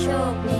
โชคดี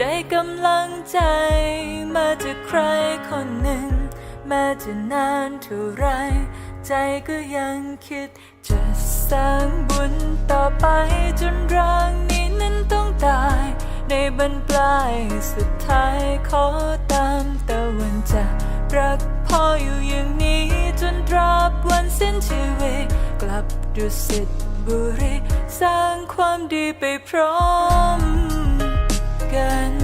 ได้กำลังใจมาจากใครคนหนึ่ง แม้จะนานเท่าไร ใจก็ยังคิด จะสร้างบุญต่อไปจนร่างนี้นั้นต้องตาย ในบรรปลายสุดท้ายขอตามตะวันจากรักพ่ออยู่อย่างนี้จนตราบวันสิ้นชีวิตกลับดุสิตบุรี สร้างความดีไปพร้อม กั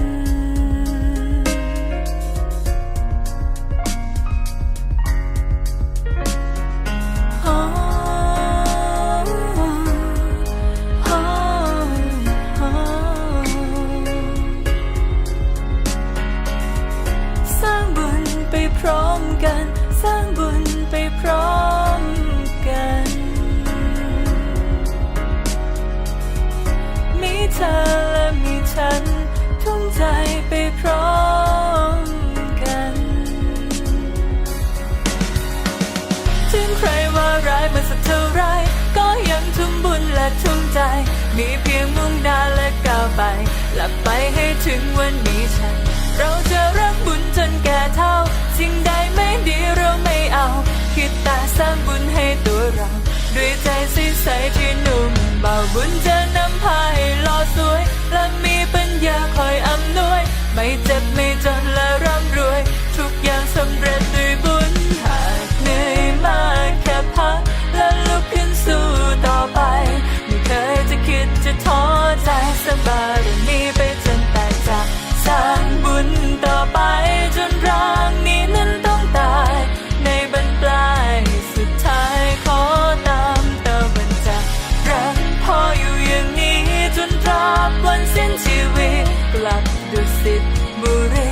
ถึงใครว่าร้ายมันสักเท่าไร ก็ยังทุ่มบุญและทุ่มใจ มีเพียงมุ่งหน้าและก้าวไป หลับไปให้ถึงวันนี้ฉัน เราจะรักบุญจนแก่เท่า สิ่งใดไม่ดีเราไม่เอา คิดแต่สร้างบุญให้ตัวเรา ด้วยใจใสที่นุ่มเบาบุญจะนำพาให้หล่อสวย และมีปัญญาคอยอำนวย ไม่เจ็บ สิทธิ์บุรี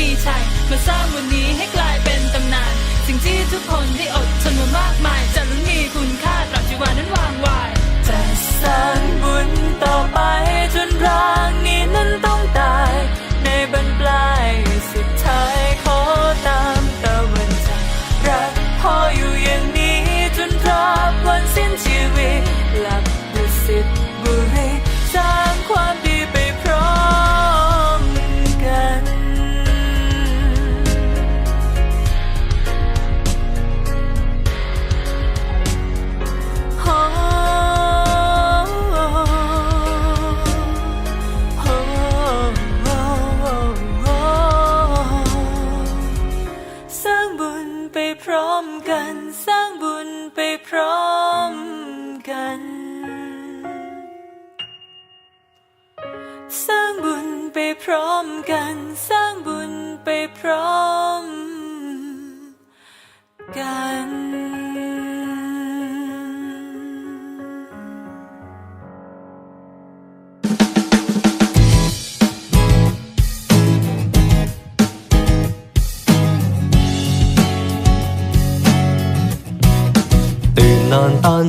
มีชัย มาสร้างวันนี้ให้กลายเป็นตำนาน สิ่งที่ทุกคนได้อดทนมามากมาย จะล้วนมีคุณค่าตราบชีวานั้นวางวาย จะสร้างบุญต่อไป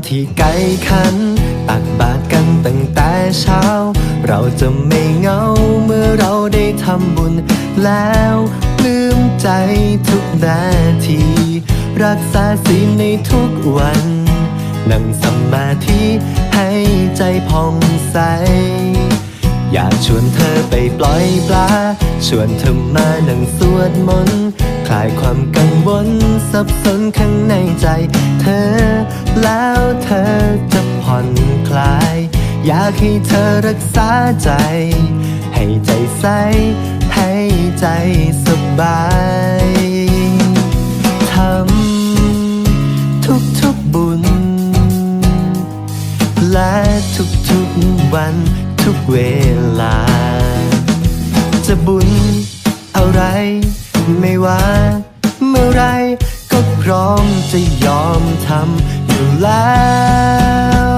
ที่ไก่ขัน ตักบาตรกันตั้งแต่เช้า เราจะไม่เหงาเมื่อเราได้ทำบุญแล้วปลื้มใจทุกนาที รักษาศีลในทุกวัน นั่งสมาธิให้ใจผ่องใส อยากชวนเธอไปปล่อยปลา ชวนเธอมานั่งสวดมนต์ ลายความกังวลสับสนข้างในใจ เธอ แล้วเธอจะผ่อนคลาย อยากให้เธอรักษาใจ ให้ใจใส ให้ใจสบายทำทุกๆบุญ และทุกทุกวันทุกเวลา จะบุญอะไร ไม่ว่าเมื่อไรก็พร้อมจะยอมทำอยู่แล้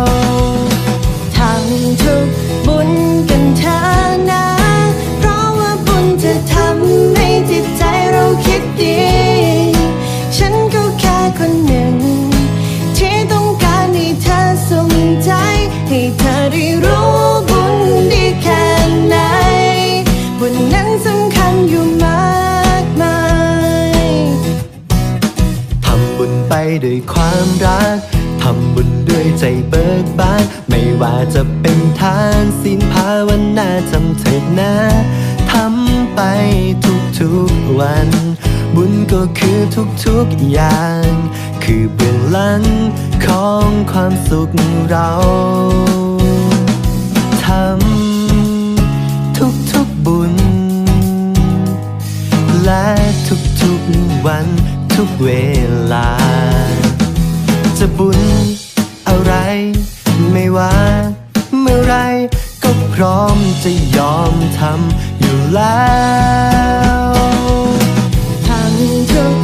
วทำทุกบุญกันเถอะนะ เพราะว่าบุญจะทำให้จิตใจเราคิดดี ฉันก็แค่คนหนึ่ง ที่ต้องการให้เธอสนใจ ให้เธอได้รู้บุญดีแค่ไหนบุญนั้น ด้วยความรักทำบุญด้วยใจเบิกบาน ไม่ว่าจะเป็นทานศีลภาวนาจำเถิดนะทำไปทุกๆวัน บุญก็คือทุกๆอย่าง คือเบื้องหลังของความสุขเราทำทุกๆบุญ และทุกๆวันทุกเวลา จะบุญอะไร ไม่ว่าเมื่อไรก็พร้อมจะยอมทำอยู่แล้วทางเธอ